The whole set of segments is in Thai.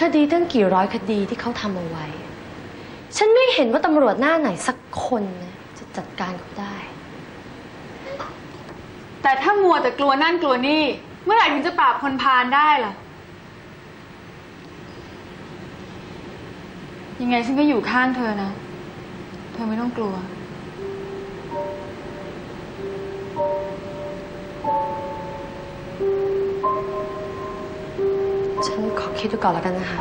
คดีตั้งกี่ร้อยคดีที่เขาทำเอาไว้ ฉันไม่เห็นว่าตำรวจหน้าไหนสักคนนะจะจัดการเขาได้ แต่ถ้ามัวแต่กลัวนั่นกลัวนี่ เมื่อไหร่ถึงจะปราบคนพาลได้ล่ะ ยังไงฉันก็อยู่ข้างเธอนะ เธอไม่ต้องกลัว ฉันขอคิดดูก่อนแล้วกันนะคะ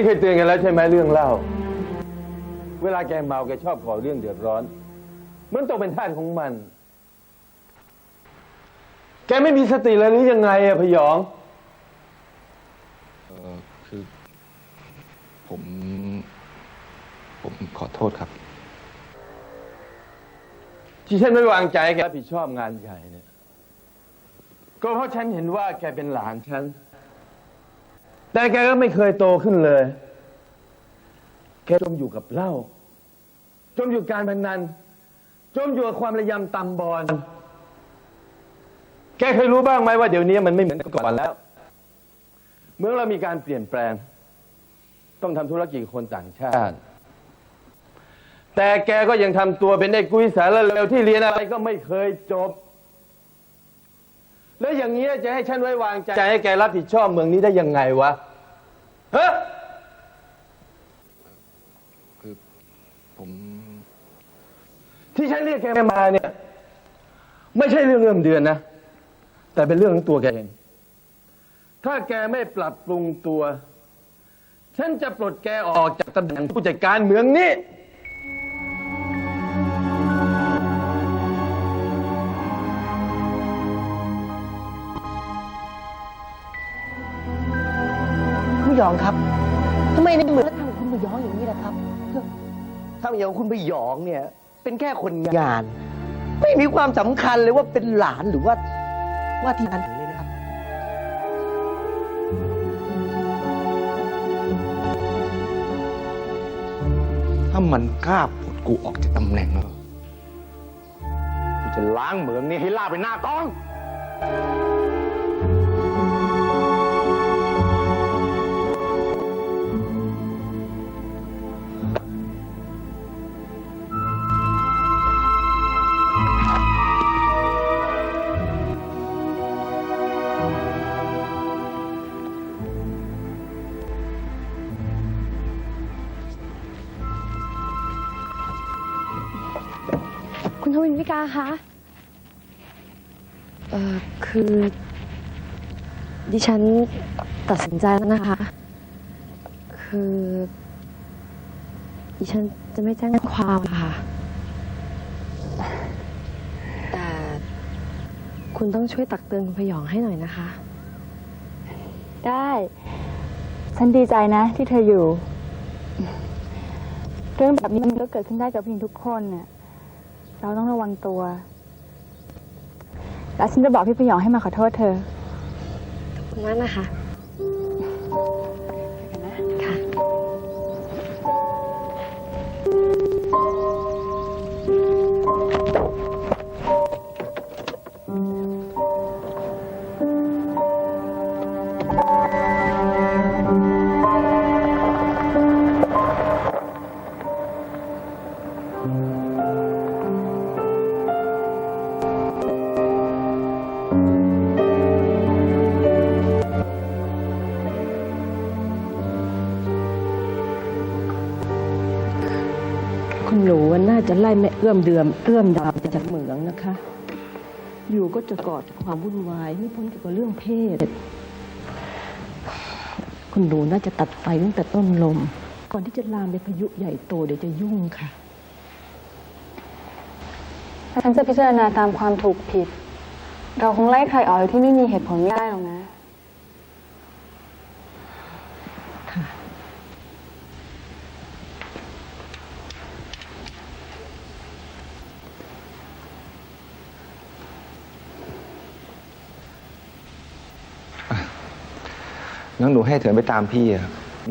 นเคยเตือนกันแล้วใช่ไหมเรื่องเล่า เวลาแกเมาแกชอบก่อเรื่องเดือดร้อน เหมันตกเป็นท่านของมัน แกไม่มีสติเลยหรือยังไงอะพยอง เออคือ ผม ผมขอโทษครับ ที่ฉันไม่วางใจให้แกรับผิดชอบงานใหญ่เนี่ย ก็เพราะฉันเห็นว่าแกเป็นหลานฉัน แต่แกก็ไม่เคยโตขึ้นเลย แกจมอยู่กับเหล้า จมอยู่การพนัน จมอยู่กับความระยำตำบอล แกเคยรู้บ้างไหมว่าเดี๋ยวนี้มันไม่เหมือนก่อนแล้ว เมื่อเรามีการเปลี่ยนแปลง ต้องทำธุรกิจคนต่างชาติ แต่แกก็ยังทำตัวเป็นไอ้กุ้ยสารเลวที่เรียนอะไรก็ไม่เคยจบ แล้วอย่างเงี้ยจะให้ฉันไว้วางใจให้แกรับผิดชอบเมืองนี้ได้ยังไงวะฮะคือผม ที่ฉันเรียกแกมาเนี่ย ไม่ใช่เรื่องเงินเดือนนะ แต่เป็นเรื่องของตัวแกเอง ถ้าแกไม่ปรับปรุงตัว ฉันจะปลดแกออกจากตำแหน่งผู้จัดการเมืองนี้ ยองครับทำไมในเมืองทำกับคุณพยองอย่างนี้ล่ะครับทำอย่างคุณพยองเนี่ย เป็นแค่คนงาน ไม่มีความสำคัญเลยว่าเป็นหลานหรือว่า ว่าที่นั้นเลยนะครับ ถ้ามันกล้าปลดกูออกจากตำแหน่งแล้วกูจะล้างเหมืองนี้ให้ล่าไปหน้ากอง คุณทวินวิกาคะเอ่อคือ ดิฉันตัดสินใจแล้วนะคะ คือ ดิฉันจะไม่แจ้งความค่ะ แต่คุณต้องช่วยตักเตือนคุณพยองให้หน่อยนะคะ ได้ ฉันดีใจนะที่เธออยู่ เรื่องแบบนี้มันก็เกิดขึ้นได้กับผู้หญิงทุกคนน่ะ เราต้องระวังตัว แล้วฉันจะบอกพี่ปิยองให้มาขอโทษเธอขอบคุณมากนะคะ จะไล่แม่เอื้อมเดือมเอื้อมดาวจากเหมืองนะคะ อยู่ก็จะกอดความวุ่นวายไม่พ้นเกี่ยวกับเรื่องเพศ คุณหนูน่าจะตัดไฟตั้งแต่ต้นลม ก่อนที่จะลามไปพายุใหญ่โตเดี๋ยวจะยุ่งค่ะฉันจะพิจารณาตามความถูกผิด เราคงไล่ใครออกที่ไม่มีเหตุผลไม่ได้หรอกนะ งั้นหนูให้เถินไปตามพี่อะ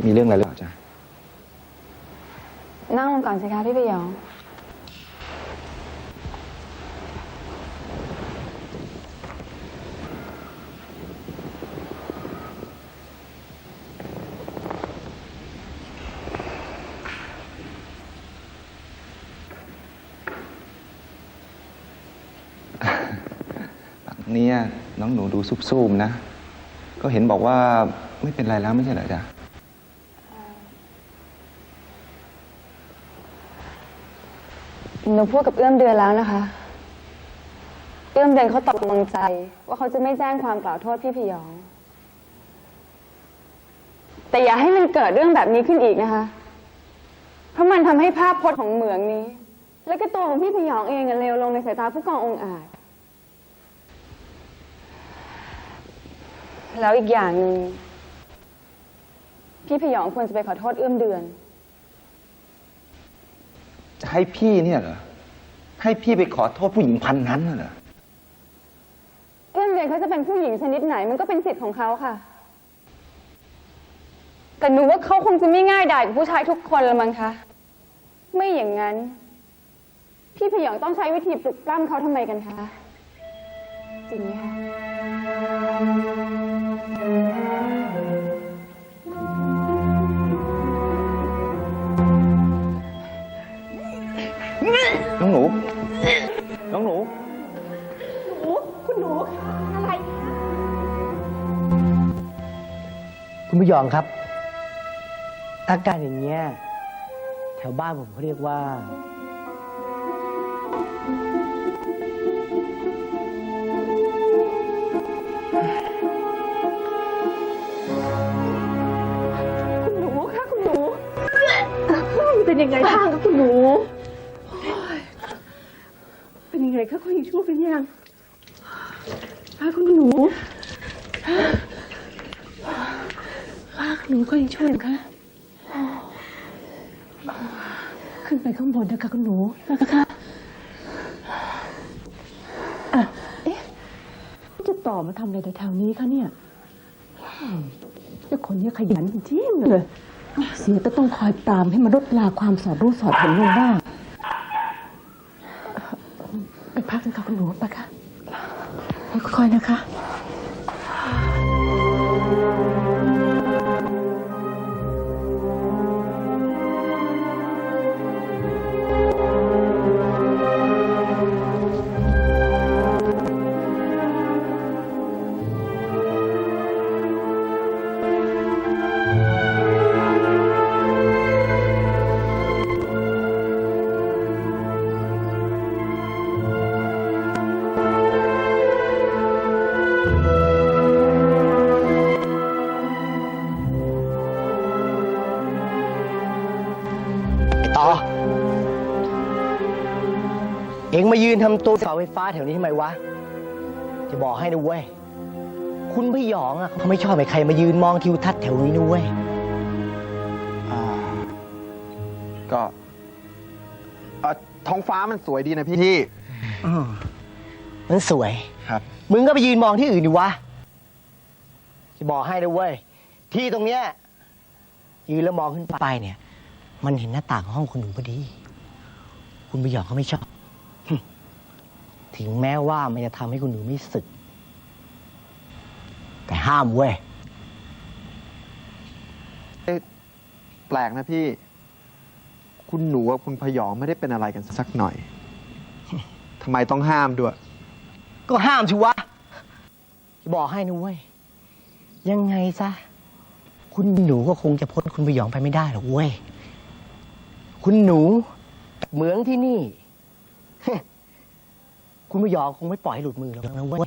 มีเรื่องอะไรหรือเปล่าจ๊ะนั่งลงก่อนสิคะพี่พยองเนี่ยน้องหนูดูซุบซูมนะ ก็เห็นบอกว่า ไม่เป็นไรแล้วไม่ใช่เหรอจ๊ะหนูพูดกับเอื้อมเดือนแล้วนะคะ เอื้อมเดือนเขาตกลงใจ ว่าเขาจะไม่แจ้งความกล่าวโทษพี่พยอง แต่อย่าให้มันเกิดเรื่องแบบนี้ขึ้นอีกนะคะ เพราะมันทำให้ภาพพจน์ของเหมืองนี้ และก็ตัวของพี่พยองเองอะเลวลงในสายตาผู้กององอาจ แล้วอีกอย่างหนึ่ง พี่พยองควรจะไปขอโทษเอื้อมเดือน จะให้พี่เนี่ยเหรอ ให้พี่ไปขอโทษผู้หญิงพันนั้นน่ะเหรอ เอื้อมเดือนเขาจะเป็นผู้หญิงชนิดไหน มันก็เป็นสิทธิ์ของเขาค่ะ แต่หนูว่าเขาคงจะไม่ง่ายดายกับผู้ชายทุกคนละมั้งคะ ไม่อย่างนั้น พี่พยองต้องใช้วิธีปลุกปล้ำเขาทำไมกันคะ จริงไหมคะ คุณพยองครับ อาการอย่างเงี้ยแถวบ้านผมเขาเรียกว่า คุณหนูคะคุณหนูเป็นยังไงบ้างคะคุณหนูโอ้ยเป็นยังไงคะคุณยังชั่วกันยังคะคุณหนู หนูก็ยังช่วยนะคะขึ้นไปข้างบนนะคะคุณหนูนะคะอะเอ๊ะจะต่อมาทำอะไรแต่แถวนี้คะเนี่ยเจ้าคนนี้ขยันจริงเลยเสียแต่ต้องคอยตามให้มันลดลาความสอดรู้สอดเห็นลงบ้าง เอ็งมายืนทำตัวเสาไฟฟ้าแถวนี้ทำไมวะ จะบอกให้นะเว้ย คุณพี่หยองอะเขาไม่ชอบให้ใครมายืนมองทิวทัศน์แถวนี้นะเว้ยอ่าก็เอ่อท้องฟ้ามันสวยดีนะพี่ที่มันสวย ครับ มึงก็ไปยืนมองที่อื่นดิวะ จะบอกให้นะเว้ย ที่ตรงเนี้ยยืนแล้วมองขึ้นไปเนี่ย มันเห็นหน้าต่างห้องคุณหนูพอดี คุณประหยอกเขาไม่ชอบ ถึงแม้ว่ามันจะทำให้คุณหนูไม่สึก แต่ห้ามเว้ย แปลกนะพี่ คุณหนูกับคุณพยองไม่ได้เป็นอะไรกันสักหน่อย ทำไมต้องห้ามด้วย ก็ห้ามสิวะจะบอกให้นะเว้ย ยังไงซะ คุณหนูก็คงจะพ้นคุณประหยองไปไม่ได้หรอกเว้ย คุณหนู เหมืองที่นี่ คุณพยองคงไม่ปล่อยให้หลุดมือหรอกนะเว้ย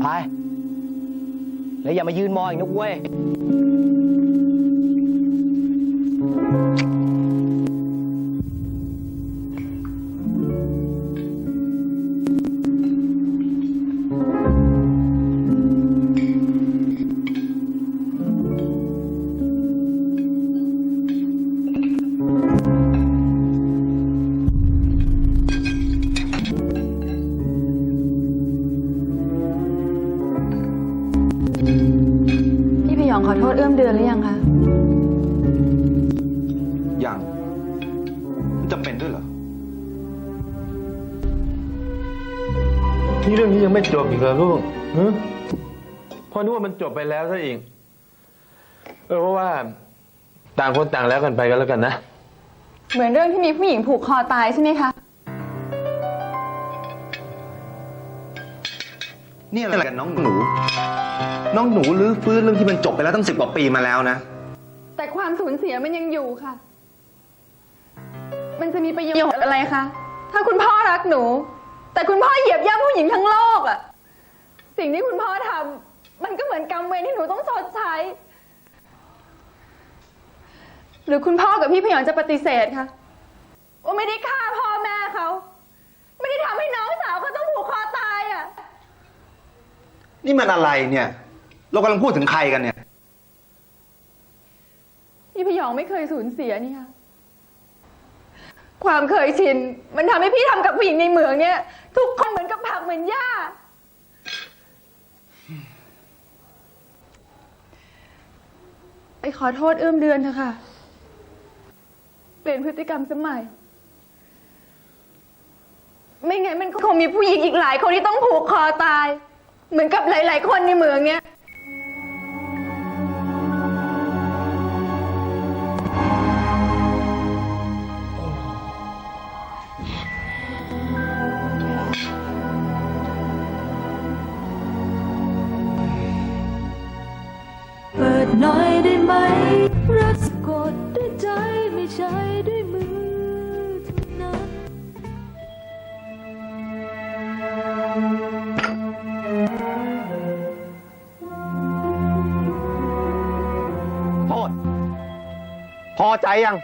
ไปแล้วอย่ามายืนมองอีกนะเว้ย นี่เรื่องนี้ยังไม่จบอีกเหรอลูกฮะพ่อนึกว่ามันจบไปแล้วซะอีกเออเพราะว่าต่างคนต่างแล้วกันไปกันแล้วกันนะ เหมือนเรื่องที่มีผู้หญิงผูกคอตายใช่ไหมคะ นี่อะไรกันน้องหนู น้องหนูรื้อฟื้นเรื่องที่มันจบไปแล้วตั้งสิบกว่าปีมาแล้วนะ แต่ความสูญเสียมันยังอยู่ค่ะ มันจะมีประโยชน์อะไรคะ ถ้าคุณพ่อรักหนู แต่คุณพ่อเหยียบย่ำผู้หญิงทั้งโลกอะสิ่งที่คุณพ่อทำมันก็เหมือนกรรมเวรที่หนูต้องชดใช้ หรือคุณพ่อกับพี่พยองจะปฏิเสธคะว่าไม่ได้ฆ่าพ่อแม่เขา ไม่ได้ทำให้น้องสาวเขาต้องผูกคอตายอะนี่มันอะไรเนี่ย เรากำลังพูดถึงใครกันเนี่ย พี่พยองไม่เคยสูญเสียนี่ค่ะ ความเคยชิน มันทำให้พี่ทำกับผู้หญิงในเหมืองเนี่ย ทุกคนเหมือนกับผักเหมือนหญ้า ไปขอโทษเอื้อมเดือนเถอะค่ะ เปลี่ยนพฤติกรรมสมัย ไม่งั้นมันคงมีผู้หญิงอีกหลายคนที่ต้องผูกคอตาย เหมือนกับหลาย ๆ คนในเหมืองเนี้ย พอใจยัง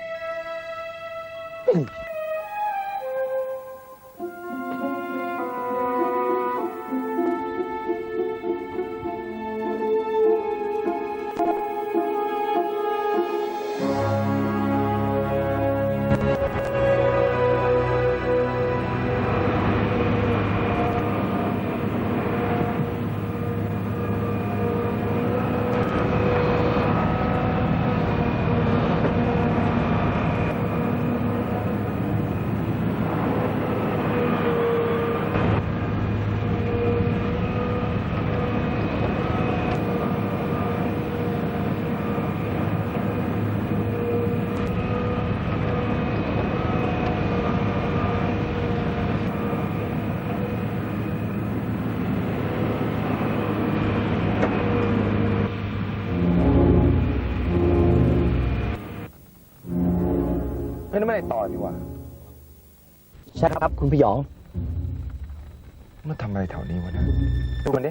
เฮ้ยนั่นไม่ได้ต่อดีกว่าใช่ครับ คุณพยอง มาทำอะไรแถวนี้วะเนี่ยดูกันดิ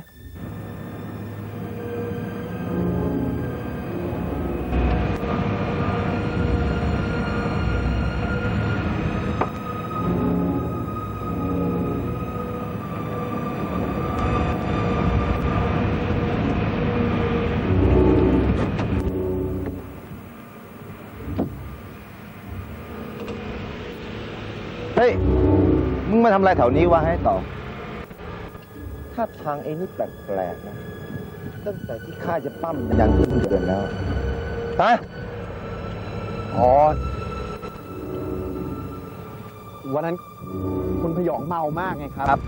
ทำอะไรแถวนี้วะให้ต่อถ้าทางเองนี่แปลกๆนะ ตั้งแต่ที่ข้าจะปั้มยันขึ้นเดือนแล้ว ฮะ อ๋อ วันนั้นคุณพยองเมามากไงครับ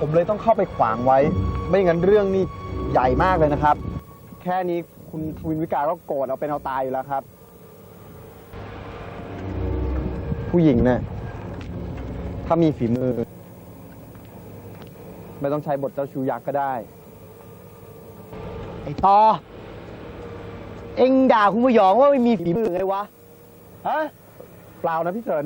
ผมเลยต้องเข้าไปขวางไว้ ไม่งั้นเรื่องนี้ใหญ่มากเลยนะครับ แค่นี้คุณทวินวิการก็โกรธเอาเป็นเอาตายอยู่แล้วครับ ผู้หญิงเนี่ย ถ้ามีฝีมือ ไม่ต้องใช้บทเจ้าชู้ยักษ์ก็ได้ ไอ้ต่อ เอ็งด่าคุณผู้ยองว่าไม่มีฝีมือไงวะ ฮะ เปล่านะพี่เฉิน